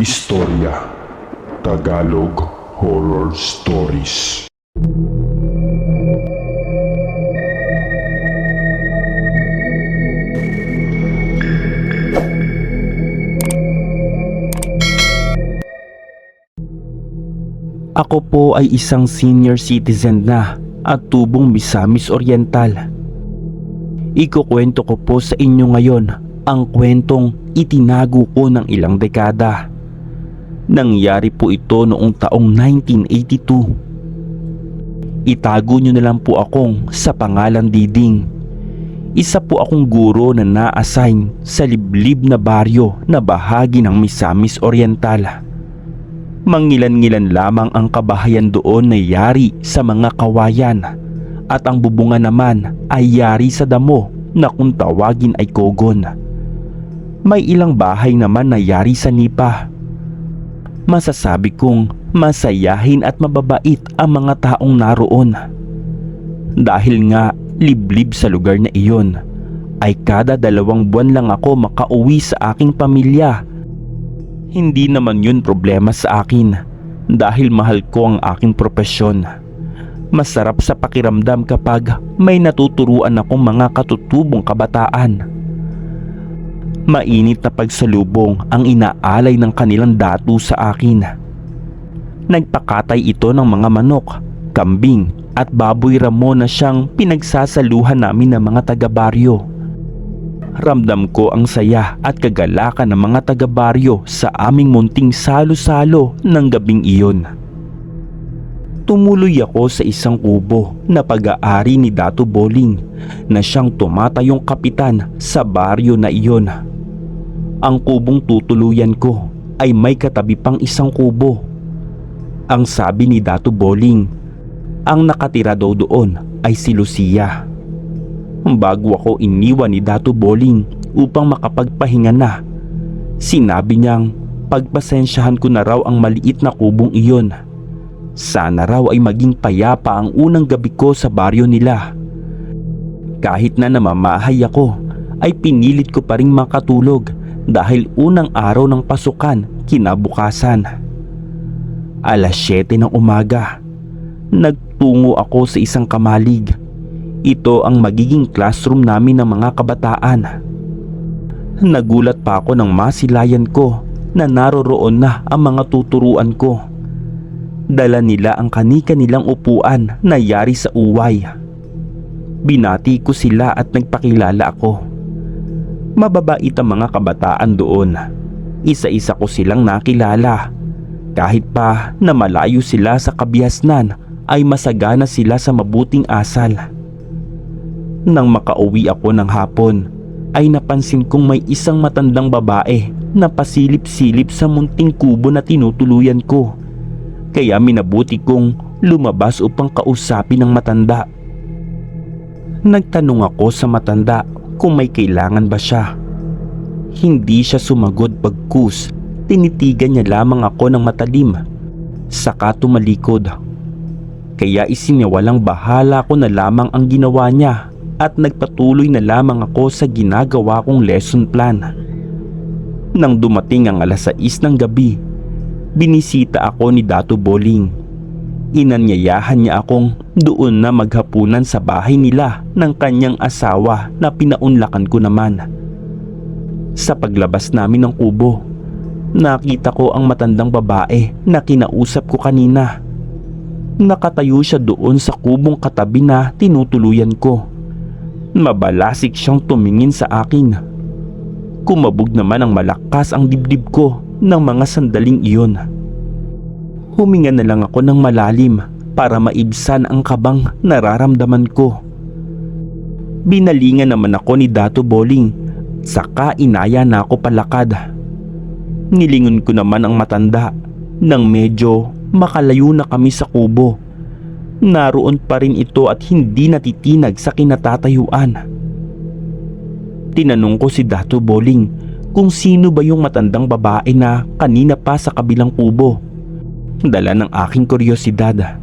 Istorya Tagalog Horror Stories Ako po ay isang senior citizen na at tubong Misamis Oriental. Ikukwento ko po sa inyo ngayon ang kwentong itinago ko ng ilang dekada. Nangyari po ito noong taong 1982. Itago nyo na lang po akong sa pangalan Diding. Isa po akong guro na na-assign sa liblib na baryo na bahagi ng Misamis Oriental. Mangilan-ngilan lamang ang kabahayan doon na yari sa mga kawayan at ang bubunga naman ay yari sa damo na kung tawagin ay kogon. May ilang bahay naman na yari sa nipa. Masasabi kong masayahin at mababait ang mga taong naroon. Dahil nga liblib sa lugar na iyon, ay kada dalawang buwan lang ako makauwi sa aking pamilya hindi naman yun problema sa akin dahil mahal ko ang aking propesyon. Masarap sa pakiramdam kapag may natuturuan akong mga katutubong kabataan. Mainit na pagsalubong ang inaalay ng kanilang datu sa akin. Nagpakatay ito ng mga manok, kambing at baboy ramo na siyang pinagsasaluhan namin ng mga taga-baryo. Ramdam ko ang saya at kagalakan ng mga taga-baryo sa aming munting salo-salo ng gabing iyon. Tumuloy ako sa isang kubo na pag-aari ni Dato Boling na siyang tumatayong kapitan sa baryo na iyon. Ang kubong tutuluyan ko ay may katabi pang isang kubo. Ang sabi ni Dato Boling, ang nakatira daw doon ay si Lucia bago ako iniwan ni Dato Boling upang makapagpahinga na. Sinabi niyang pagpasensyahan ko na raw ang maliit na kubong iyon. Sana raw ay maging payapa ang unang gabi ko sa baryo nila. Kahit na namamahay ako, ay pinilit ko pa rin makatulog dahil unang araw ng pasukan kinabukasan. Alas 7 ng umaga, nagtungo ako sa isang kamalig ito ang magiging classroom namin ng mga kabataan. Nagulat pa ako nang masilayan ko na naroroon na ang mga tuturuan ko. Dala nila ang kanika nilang upuan na yari sa uway. Binati ko sila at nagpakilala ako. Mababait ang mga kabataan doon. Isa-isa ko silang nakilala. Kahit pa na malayo sila sa kabihasnan ay masagana sila sa mabuting asal. Nang makauwi ako ng hapon ay napansin kong may isang matandang babae na pasilip-silip sa munting kubo na tinutuluyan ko. Kaya minabuti kong lumabas upang kausapin ang matanda. Nagtanong ako sa matanda kung may kailangan ba siya. Hindi siya sumagod pagkus, tinitigan niya lamang ako ng matalim. Saka tumalikod. Kaya isiniwalang bahala ko na lamang ang ginawa niya at nagpatuloy na lamang ako sa ginagawa kong lesson plan. Nang dumating ang alas 6 ng gabi, binisita ako ni Dato Boling. Inanyayahan niya akong doon na maghapunan sa bahay nila ng kanyang asawa na pinaunlakan ko naman. Sa paglabas namin ng kubo, nakita ko ang matandang babae na kinausap ko kanina. Nakatayo siya doon sa kubong katabi na tinutuluyan ko. Mabalasik siyang tumingin sa akin. Kumabog naman ang malakas ang dibdib ko ng mga sandaling iyon. Huminga na lang ako ng malalim para maibsan ang kabang nararamdaman ko. Binalingan naman ako ni Dato Boling saka inaya na ako palakad. Nilingon ko naman ang matanda nang medyo makalayo na kami sa kubo. Naroon pa rin ito at hindi natitinag sa kinatatayuan. Tinanong ko si Dato Boling kung sino ba yung matandang babae na kanina pa sa kabilang kubo. Dala ng aking kuryosidad.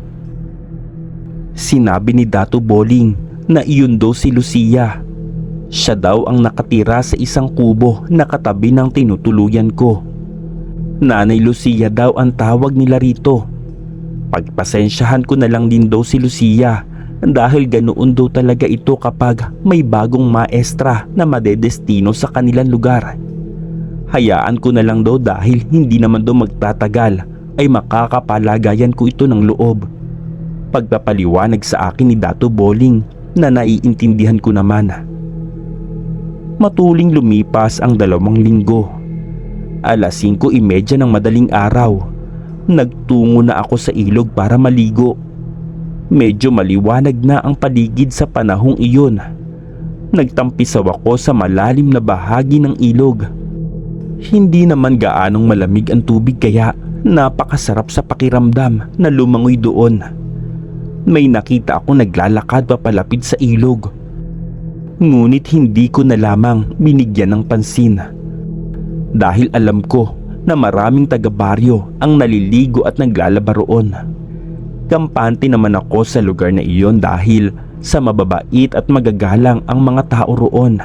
Sinabi ni Dato Boling na iyon daw si Lucia. Siya daw ang nakatira sa isang kubo na katabi ng tinutuluyan ko. Nanay Lucia daw ang tawag nila rito. Pagpasensyahan ko na lang din daw si Lucia dahil ganoon daw talaga ito kapag may bagong maestra na madedestino sa kanilang lugar. Hayaan ko na lang daw dahil hindi naman daw magtatagal ay makakapalagayan ko ito ng loob. Pagpapaliwanag sa akin ni Dato Boling na naiintindihan ko naman. Matuling lumipas ang dalawang linggo. Alas 5.30 ng madaling araw, nagtungo na ako sa ilog para maligo. Medyo maliwanag na ang paligid sa panahong iyon. Nagtampisaw ako sa malalim na bahagi ng ilog. Hindi naman gaanong malamig ang tubig kaya napakasarap sa pakiramdam na lumangoy doon. May nakita ako naglalakad papalapit sa ilog. Ngunit hindi ko na lamang binigyan ng pansin. Dahil alam ko na maraming taga-baryo ang naliligo at naglalaba roon. Kampante naman ako sa lugar na iyon dahil sa mababait at magagalang ang mga tao roon.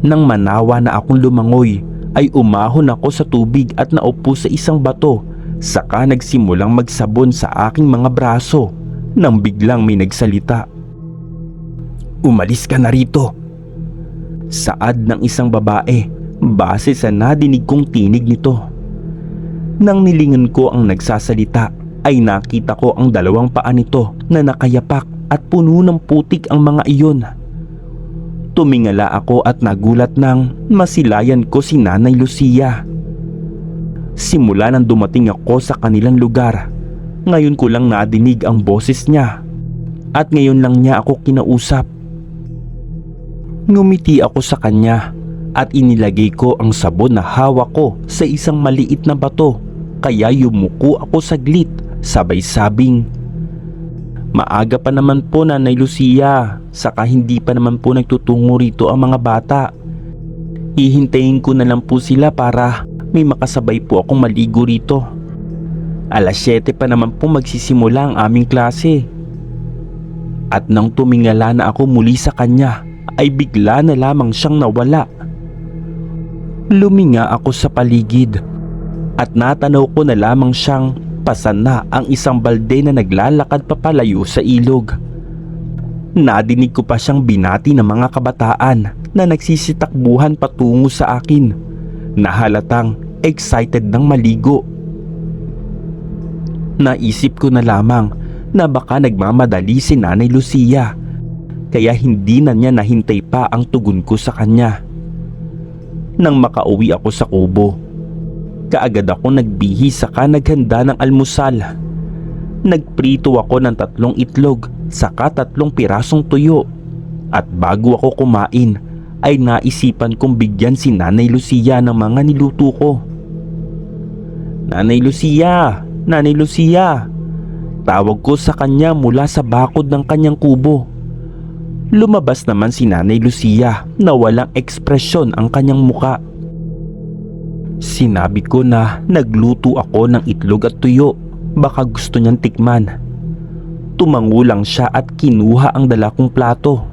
Nang manawa na akong lumangoy ay umahon ako sa tubig at naupo sa isang bato saka nagsimulang magsabon sa aking mga braso nang biglang may nagsalita. Umalis ka na rito. Saad ng isang babae base sa nadinig kong tinig nito. Nang nilingan ko ang nagsasalita ay nakita ko ang dalawang paa nito na nakayapak at puno ng putik ang mga iyon. Tumingala ako at nagulat nang masilayan ko si Nanay Lucia. Simula nang dumating ako sa kanilang lugar, ngayon ko lang nadinig ang boses niya at ngayon lang niya ako kinausap. Ngumiti ako sa kanya at inilagay ko ang sabon na hawak ko sa isang maliit na bato kaya yumuko ako saglit sabay sabing Maaga pa naman po Nanay Lucia saka hindi pa naman po nagtutungo rito ang mga bata. Hihintayin ko na lang po sila para may makasabay po akong maligo rito. Alas 7 pa naman po magsisimula ang aming klase. At nang tumingala na ako muli sa kanya ay bigla na lamang siyang nawala. Luminga ako sa paligid at natanaw ko na lamang siyang pasan na ang isang balde na naglalakad papalayo sa ilog. Nadinig ko pa siyang binati ng mga kabataan na nagsisitakbuhan patungo sa akin na halatang excited ng maligo. Naisip ko na lamang na baka nagmamadali si Nanay Lucia kaya hindi na niya nahintay pa ang tugon ko sa kanya. Nang makauwi ako sa kubo, kaagad ako nagbihi saka naghanda ng almusal. Nagprito ako ng tatlong itlog saka tatlong pirasong tuyo. At bago ako kumain ay naisipan kong bigyan si Nanay Lucia ng mga niluto ko. Nanay Lucia! Nanay Lucia! Tawag ko sa kanya mula sa bakod ng kanyang kubo. Lumabas naman si Nanay Lucia na walang ekspresyon ang kanyang muka. Sinabi ko na nagluto ako ng itlog at tuyo. Baka gusto niyang tikman. Tumango lang siya at kinuha ang dala kong plato.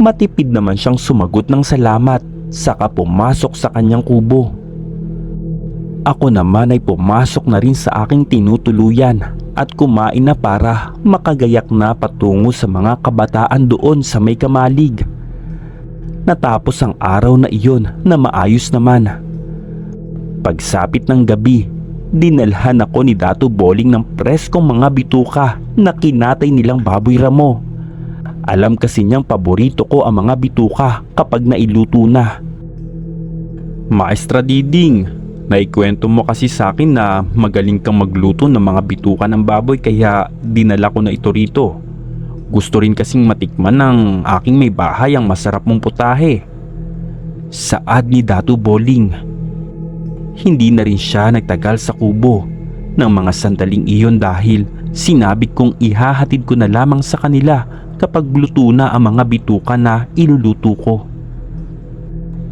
Matipid naman siyang sumagot ng salamat saka pumasok sa kanyang kubo. Ako naman ay pumasok na rin sa aking tinutuluyan at kumain na para makagayak na patungo sa mga kabataan doon sa may kamalig. Natapos ang araw na iyon na maayos naman. Pagsapit ng gabi, dinalhan ako ni Dato Boling ng preskong mga bituka na kinatay nilang baboy ramo. Alam kasi niyang paborito ko ang mga bituka kapag nailuto na. Maestra Diding, naikwento mo kasi sa akin na magaling kang magluto ng mga bituka ng baboy kaya dinala ko na ito rito. Gusto rin kasing matikman ng aking may bahay ang masarap mong putahe. Saad ni Dato Boling. Hindi na rin siya nagtagal sa kubo ng mga sandaling iyon dahil sinabi kong ihahatid ko na lamang sa kanila kapag luto na ang mga bituka na iluluto ko.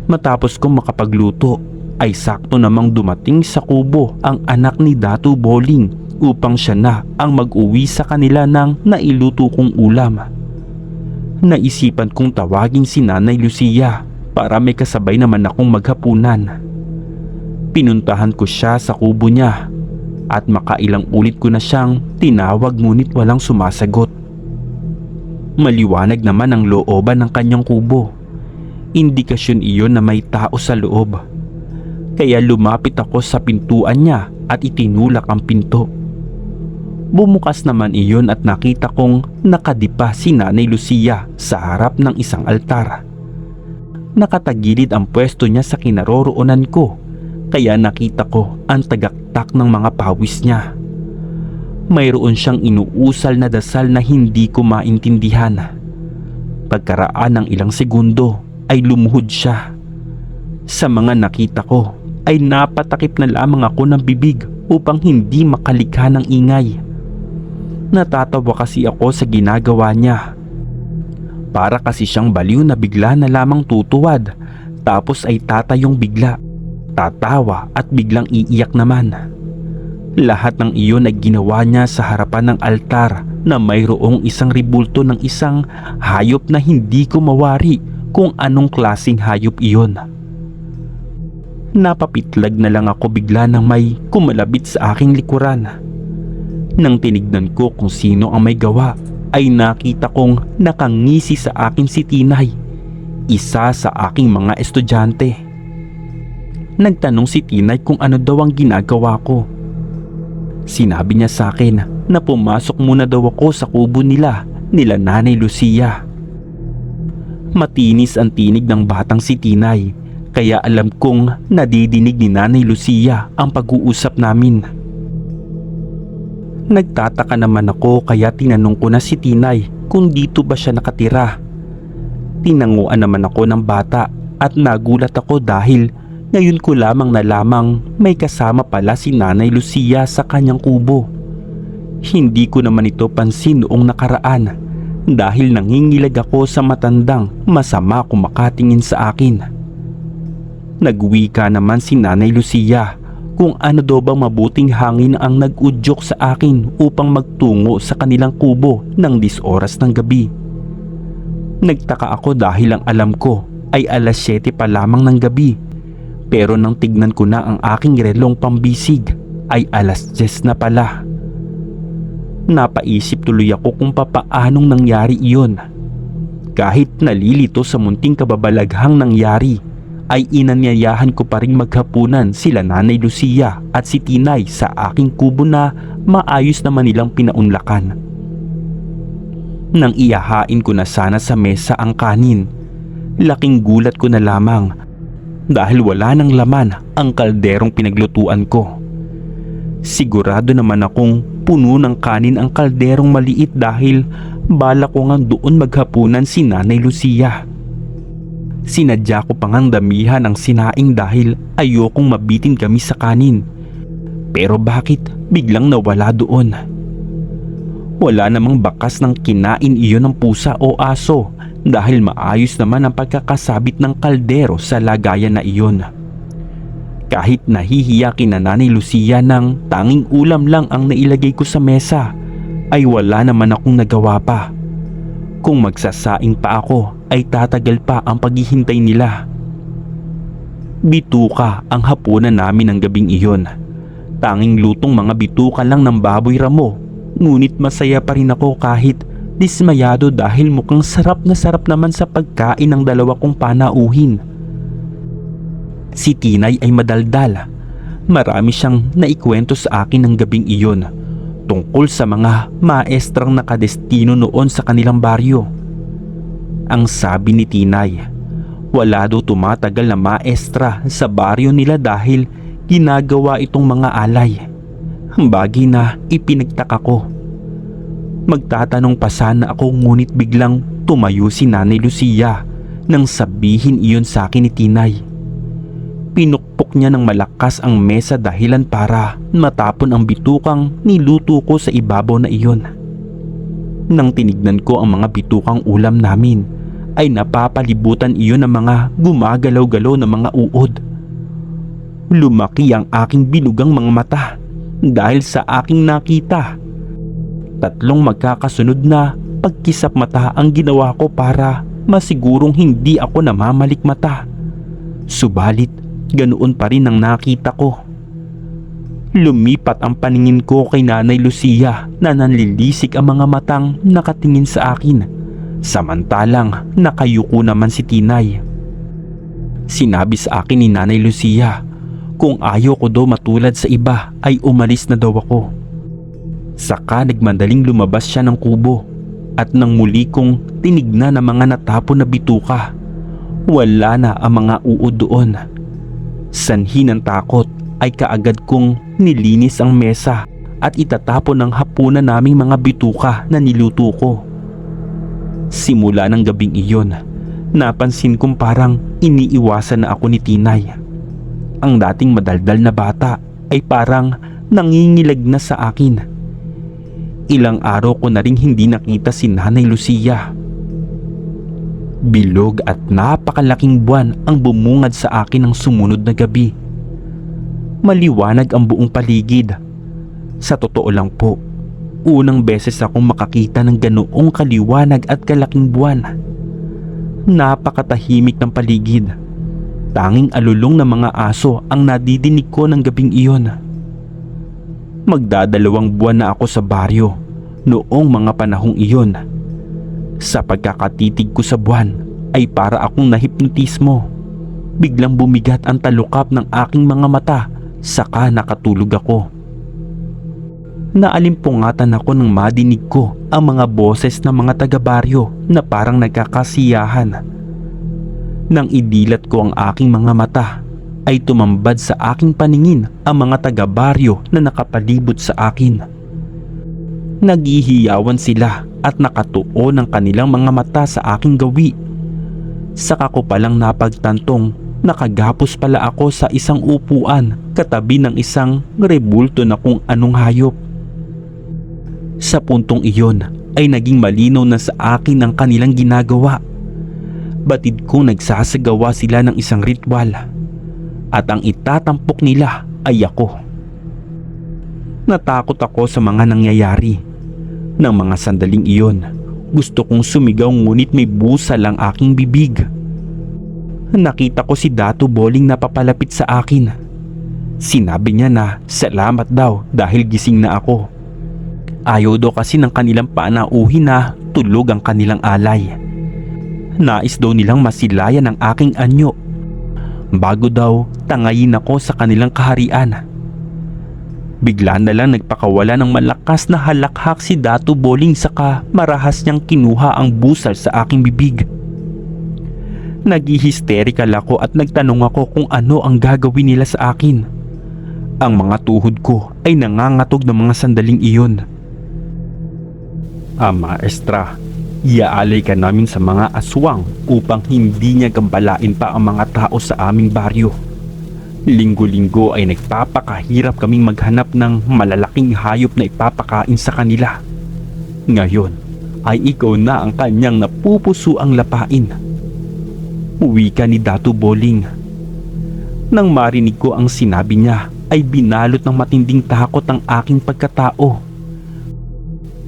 Matapos kong makapagluto ay sakto namang dumating sa kubo ang anak ni Datu Boling upang siya na ang mag-uwi sa kanila ng nailuto kong ulam. Naisipan kong tawagin si Nanay Lucia para may kasabay naman akong maghapunan. Pinuntahan ko siya sa kubo niya at makailang ulit ko na siyang tinawag ngunit walang sumasagot. Maliwanag naman ang looban ng kanyang kubo. Indikasyon iyon na may tao sa loob. Kaya lumapit ako sa pintuan niya at itinulak ang pinto. Bumukas naman iyon at nakita kong nakadipa si Nanay Lucia sa harap ng isang altar. Nakatagilid ang pwesto niya sa kinaroroonan ko kaya nakita ko ang tagaktak ng mga pawis niya. Mayroon siyang inuusal na dasal na hindi ko maintindihan. Pagkaraan ng ilang segundo ay lumuhod siya. Sa mga nakita ko ay napatakip na lamang ako ng bibig upang hindi makalikha ng ingay. Natatawa kasi ako sa ginagawa niya. Para kasi siyang baliw na bigla na lamang tutuwad tapos ay tatayong bigla, tatawa at biglang iiyak naman. Lahat ng iyon ay ginawa niya sa harapan ng altar na mayroong isang ribulto ng isang hayop na hindi ko mawari kung anong klasing hayop iyon. Napapitlag na lang ako bigla nang may kumalabit sa aking likuran. Nang tinignan ko kung sino ang may gawa ay nakita kong nakangisi sa akin si Tinay, isa sa aking mga estudyante. Nagtanong si Tinay kung ano daw ang ginagawa ko. Sinabi niya sa akin na pumasok muna daw ako sa kubo nila, nila Nanay Lucia. Matinis ang tinig ng batang si Tinay kaya alam kong nadidinig ni Nanay Lucia ang pag-uusap namin. Nagtataka naman ako kaya tinanong ko na si Tinay kung dito ba siya nakatira. Tinanguan naman ako ng bata at nagulat ako dahil ngayon ko lamang na lamang may kasama pala si Nanay Lucia sa kanyang kubo. Hindi ko naman ito pansin noong nakaraan dahil nangingilag ako sa matandang masama kumakatingin sa akin. Nagwika naman si Nanay Lucia kung ano daw bang mabuting hangin ang nag-udyok sa akin upang magtungo sa kanilang kubo ng 10 oras ng gabi. Nagtaka ako dahil ang alam ko ay alas 7 pa lamang ng gabi pero nang tignan ko na ang aking relong pambisig ay alas 10 na pala. Napaisip tuloy ako kung papaanong nangyari iyon. Kahit nalilito sa munting kababalaghang nangyari ay inanyayahan ko pa rin maghapunan sila Nanay Lucia at si Tinay sa aking kubo na maayos naman nilang pinaunlakan. Nang iyahain ko na sana sa mesa ang kanin, laking gulat ko na lamang dahil wala nang laman ang kalderong pinaglutuan ko. Sigurado naman akong puno ng kanin ang kalderong maliit dahil bala ko nga doon maghapunan si Nanay Lucia. Sinadya ko pang ang damihan ang sinaing dahil ayokong mabitin kami sa kanin. Pero bakit biglang nawala doon? Wala namang bakas ng kinain iyon ng pusa o aso dahil maayos naman ang pagkakasabit ng kaldero sa lagayan na iyon. Kahit nahihiya kina Nanay Lucia ng tanging ulam lang ang nailagay ko sa mesa, ay wala naman akong nagawa pa. Kung magsasaing pa ako ay tatagal pa ang paghihintay nila. Bituka ang hapunan namin ng gabing iyon. Tanging lutong mga bituka lang ng baboy ramo. Ngunit masaya pa rin ako kahit dismayado dahil mukhang sarap na sarap naman sa pagkain ng dalawa kong panauhin. Si Tinay ay madaldal. Marami siyang naikwento sa akin ng gabing iyon tungkol sa mga maestrang nakadestino noon sa kanilang baryo. Ang sabi ni Tinay, wala daw tumatagal na maestra sa baryo nila dahil ginagawa itong mga alay. Bagay na ipinagtaka ko. Magtatanong pa sana ako ngunit biglang tumayo si Nanay Lucia nang sabihin iyon sa akin ni Tinay. Pinukpok niya ng malakas ang mesa dahilan para matapon ang bitukang niluto ko sa ibabaw na iyon. Nang tinignan ko ang mga bitukang ulam namin, ay napapalibutan iyon ng mga gumagalaw-galaw na mga uod. Lumaki ang aking binugang mga mata dahil sa aking nakita. Tatlong magkakasunod na pagkisap mata ang ginawa ko para masigurong hindi ako namamalik mata. Subalit ganoon pa rin ang nakita ko. Lumipat ang paningin ko kay Nanay Lucia na nanlilisik ang mga matang nakatingin sa akin. Samantalang nakayuko naman si Tinay. Sinabi sa akin ni Nanay Lucia kung ayaw ko daw matulad sa iba ay umalis na daw ako. Saka nagmandaling lumabas siya ng kubo at nang muli kong tinignan ang mga natapon na bituka. Wala na ang mga uod doon. Sanhi ng takot ay kaagad kong nilinis ang mesa at itatapon ng hapunan naming mga bituka na niluto ko. Simula ng gabing iyon, napansin kong parang iniiwasan na ako ni Tinay. Ang dating madaldal na bata ay parang nangingilag na sa akin. Ilang araw ko na rin hindi nakita si Nanay Lucia. Bilog at napakalaking buwan ang bumungad sa akin ng sumunod na gabi. Maliwanag ang buong paligid. Sa totoo lang po, unang beses akong makakita ng ganoong kaliwanag at kalaking buwan. Napakatahimik ng paligid. Tanging alulong ng mga aso ang nadidinig ko ng gabing iyon. Magdadalawang buwan na ako sa baryo noong mga panahong iyon. Sa pagkakatitig ko sa buwan ay para akong nahipnotismo. Biglang bumigat ang talukap ng aking mga mata saka nakatulog ako. Naalimpungatan ako nang madinig ko ang mga boses ng mga taga-baryo na parang nagkakasiyahan. Nang idilat ko ang aking mga mata ay tumambad sa aking paningin ang mga taga-baryo na nakapalibot sa akin. Naghihiyawan sila at nakatuon ang kanilang mga mata sa aking gawi. Saka ko palang napagtantong nakagapos pala ako sa isang upuan katabi ng isang rebulto na kung anong hayop. Sa puntong iyon ay naging malinaw na sa akin ang kanilang ginagawa. Batid ko nagsasagawa sila ng isang ritual at ang itatampok nila ay ako. Natakot ako sa mga nangyayari. Nang mga sandaling iyon, gusto kong sumigaw ngunit may busa lang aking bibig. Nakita ko si Dato Boling na papalapit sa akin. Sinabi niya na salamat daw dahil gising na ako. Ayaw daw kasi ng kanilang panauhin na tulog ang kanilang alay. Nais daw nilang masilayan ang aking anyo. Bago daw tangayin ako sa kanilang kaharian. Bigla na lang nagpakawala ng malakas na halakhak si Dato Boling saka marahas niyang kinuha ang busal sa aking bibig. Naghihisterikal ako at nagtanong ako kung ano ang gagawin nila sa akin. Ang mga tuhod ko ay nangangatog ng mga sandaling iyon. Ah, maestra, iaalay ka namin sa mga aswang upang hindi niya gambalain pa ang mga tao sa aming baryo. Linggo-linggo ay nagpapakahirap kaming maghanap ng malalaking hayop na ipapakain sa kanila. Ngayon ay ikaw na ang kanyang napupuso ang lapain. Uwi ka ni Dato Boling. Nang marinig ko ang sinabi niya ay binalot ng matinding takot ang aking pagkatao.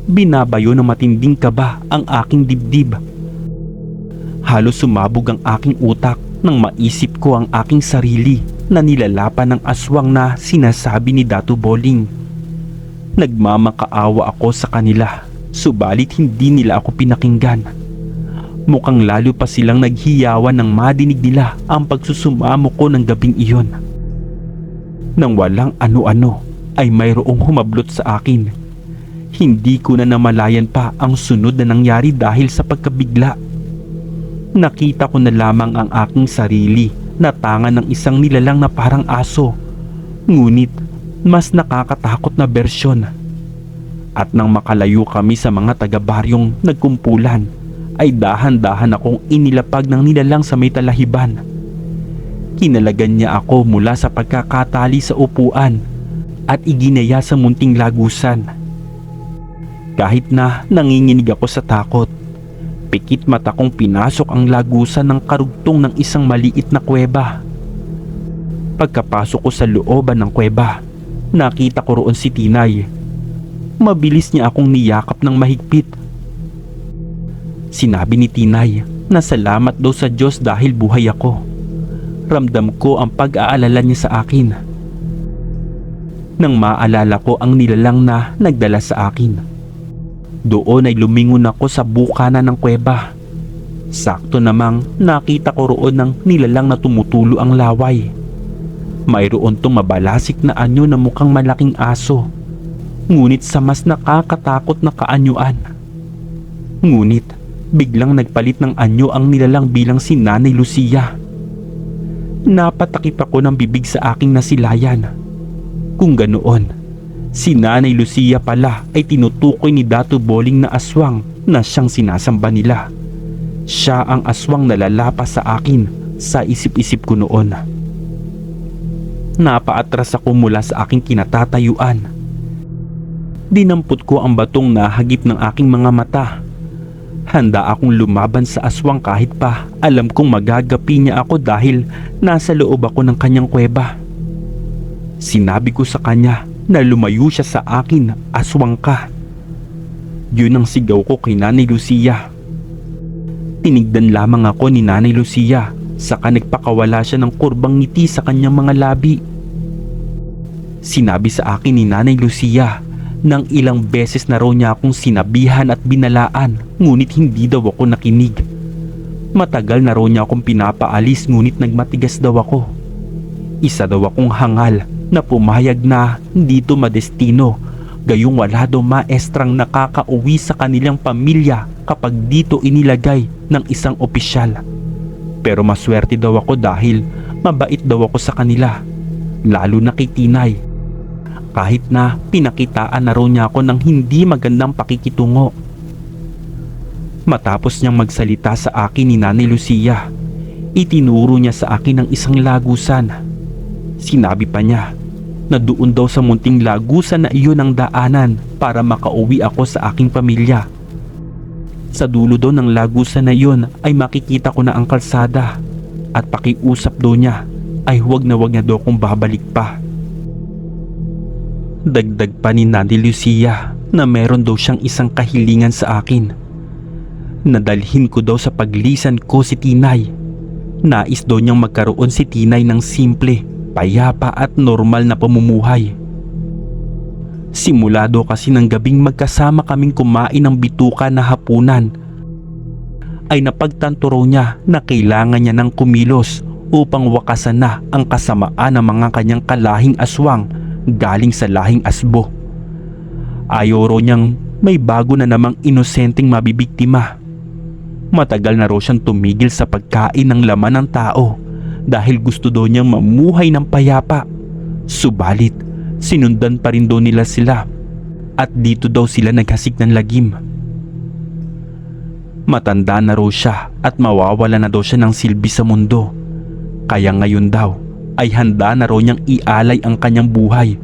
Binabayo ng matinding kaba ang aking dibdib. Halos sumabog ang aking utak nang maisip ko ang aking sarili na nilalapan ng aswang na sinasabi ni Dato Boling. Nagmamakaawa ako sa kanila, subalit hindi nila ako pinakinggan. Mukhang lalo pa silang naghiyawan nang madinig nila ang pagsusumamo ko ng gabing iyon. Nang walang ano-ano ay mayroong humablot sa akin. Hindi ko na namalayan pa ang sunod na nangyari dahil sa pagkabigla. Nakita ko na lamang ang aking sarili na tanga ng isang nilalang na parang aso. Ngunit mas nakakatakot na bersyon. At nang makalayo kami sa mga taga-baryong nagkumpulan, ay dahan-dahan akong inilapag ng nilalang sa may talahiban. Kinalagan niya ako mula sa pagkakatali sa upuan at iginaya sa munting lagusan. Kahit na nanginginig ako sa takot, pikit mata kong pinasok ang lagusan ng karugtong ng isang maliit na kuweba. Pagkapasok ko sa looban ng kuweba, nakita ko roon si Tinay. Mabilis niya akong niyakap ng mahigpit. Sinabi ni Tinay na salamat daw sa Diyos dahil buhay ako. ramdam ko ang pag-aalala niya sa akin. Nang maalala ko ang nilalang na nagdala sa akin. Doon ay lumingon ako sa bukana ng kuweba. Sakto namang nakita ko roon ng nilalang na tumutulo ang laway. Mayroon tong mabalasik na anyo na mukhang malaking aso. Ngunit sa mas nakakatakot na kaanyuan. Ngunit biglang nagpalit ng anyo ang nilalang bilang si Nanay Lucia. Napatakip ako ng bibig sa aking nasilayan. Kung ganoon, si Nanay Lucia pala ay tinutukoy ni Dato Boling na aswang na siyang sinasamba nila. Siya ang aswang na lalapas sa akin sa isip-isip ko noon. Napaatras ako mula sa aking kinatatayuan. Dinampot ko ang batong nahagip ng aking mga mata. Handa akong lumaban sa aswang kahit pa alam kong magagapi niya ako dahil nasa loob ako ng kanyang kuweba. Sinabi ko sa kanya na lumayo siya sa akin, aswang ka. Yun ang sigaw ko kay Nanay Lucia. Tinigdan lamang ako ni Nanay Lucia saka nagpakawala siya ng kurbang ngiti sa kanyang mga labi. Sinabi sa akin ni Nanay Lucia nang ilang beses na raw niya akong sinabihan at binalaan ngunit hindi daw ako nakinig. Matagal na raw niya akong pinapaalis ngunit nagmatigas daw ako. Isa daw akong hangal na pumayag na dito madestino gayong wala daw maestrang nakakauwi sa kanilang pamilya kapag dito inilagay ng isang opisyal. Pero maswerte daw ako dahil mabait daw ako sa kanila, lalo na kay Tinay. Kahit na pinakitaan na raw niya ako ng hindi magandang pakikitungo. Matapos niyang magsalita sa akin ni Nanay Lucia, itinuro niya sa akin ang isang lagusan. Sinabi pa niya na doon daw sa munting lagusan na iyon ang daanan para makauwi ako sa aking pamilya. Sa dulo daw ng lagusan na iyon ay makikita ko na ang kalsada at pakiusap daw niya ay huwag na huwag na daw kong babalik pa. Dagdag pa ni Nanay Lucia na meron daw siyang isang kahilingan sa akin. Nadalhin ko daw sa paglisan ko si Tinay. Nais daw niyang magkaroon si Tinay ng simple, payapa at normal na pamumuhay. Simula daw kasi ng gabing magkasama kaming kumain ng bituka na hapunan ay napagtanto raw niya na kailangan niya ng kumilos upang wakasan na ang kasamaan ng mga kanyang kalahing aswang galing sa lahing asbo. Ayaw raw niyang may bago na namang inosenteng mabibiktima. Matagal na raw siyang tumigil sa pagkain ng laman ng tao dahil gusto daw niyang mamuhay ng payapa. Subalit, sinundan pa rin daw nila sila at dito daw sila naghasik ng lagim. Matanda na raw siya at mawawala na daw siya ng silbi sa mundo. Kaya ngayon daw ay handa na raw niyang ialay ang kanyang buhay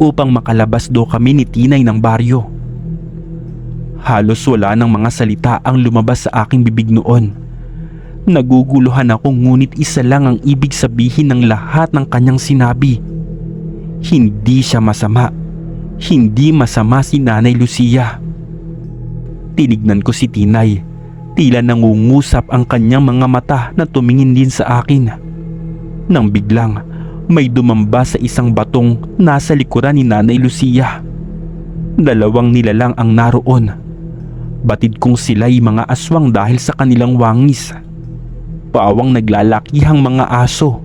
upang makalabas daw kami ni Tinay ng baryo. Halos wala ng mga salita ang lumabas sa aking bibig noon. Naguguluhan ako ngunit isa lang ang ibig sabihin ng lahat ng kanyang sinabi. Hindi siya masama. Hindi masama si Nanay Lucia. Tinignan ko si Tinay. Tila nangungusap ang kanyang mga mata na tumingin din sa akin. Nang biglang may dumamba sa isang batong nasa likuran ni Nanay Lucia. Dalawang nilalang ang naroon. Batid kong sila'y mga aswang dahil sa kanilang wangis. Paawang naglalakihang mga aso.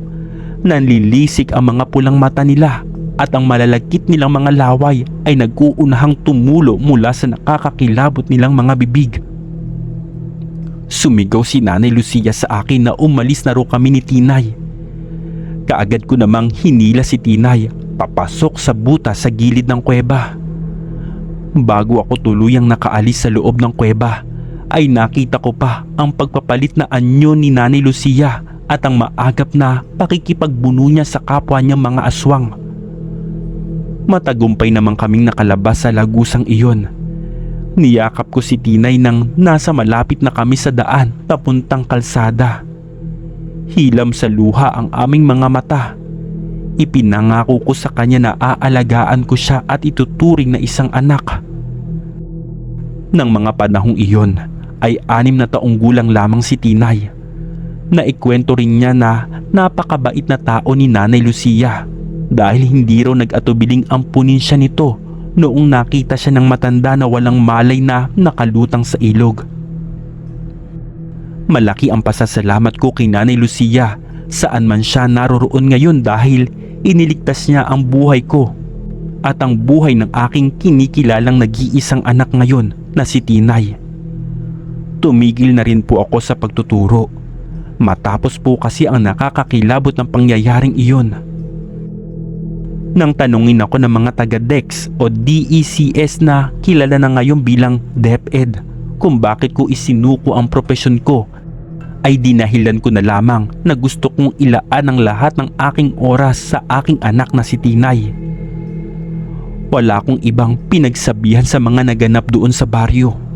Nanlilisik ang mga pulang mata nila at ang malalagkit nilang mga laway ay nag-uunahang tumulo mula sa nakakakilabot nilang mga bibig. Sumigaw si Nanay Lucia sa akin na umalis na raw kami ni Tinay. Kaagad ko namang hinila si Tinay papasok sa buta sa gilid ng kuweba. Bago ako tuluyang nakaalis sa loob ng kuweba ay nakita ko pa ang pagpapalit na anyo ni Nanay Lucia at ang maagap na pakikipagbuno niya sa kapwa niyang mga aswang. Matagumpay naman kaming nakalabas sa lagusang iyon. Niyakap ko si Tinay nang nasa malapit na kami sa daan papuntang kalsada. Hilam sa luha ang aming mga mata. Ipinangako ko sa kanya na aalagaan ko siya at ituturing na isang anak. Nang mga panahong iyon ay anim na taong gulang lamang si Tinay. Naikwento rin niya na napakabait na tao ni Nanay Lucia dahil hindi raw nag-atubiling ampunin siya nito noong nakita siya ng matanda na walang malay na nakalutang sa ilog. Malaki ang pasasalamat ko kay Nanay Lucia saan man siya naroroon ngayon dahil iniligtas niya ang buhay ko at ang buhay ng aking kinikilalang nag-iisang anak ngayon na si Tinay. Tumigil na rin po ako sa pagtuturo matapos po kasi ang nakakakilabot ng pangyayaring iyon. Nang tanungin ako ng mga taga-DEX o DECS na kilala na ngayon bilang DepEd kung bakit ko isinuko ang propesyon ko ay dinahilan ko na lamang na gusto kong ilaan ang lahat ng aking oras sa aking anak na si Tinay. Wala akong ibang pinagsabihan sa mga naganap doon sa baryo.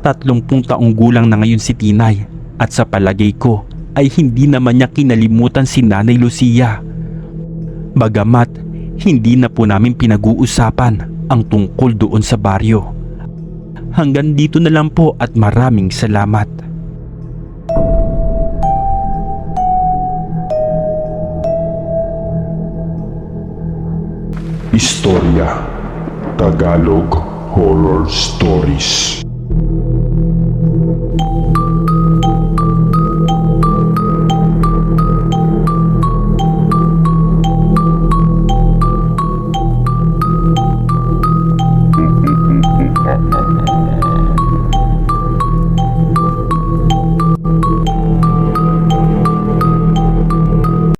Tatlongpung taong gulang na ngayon si Tinay at sa palagay ko ay hindi naman niya kinalimutan si Nanay Lucia. Bagamat hindi na po namin pinag-uusapan ang tungkol doon sa baryo. Hanggang dito na lang po at maraming salamat. Istorya Tagalog Horror Stories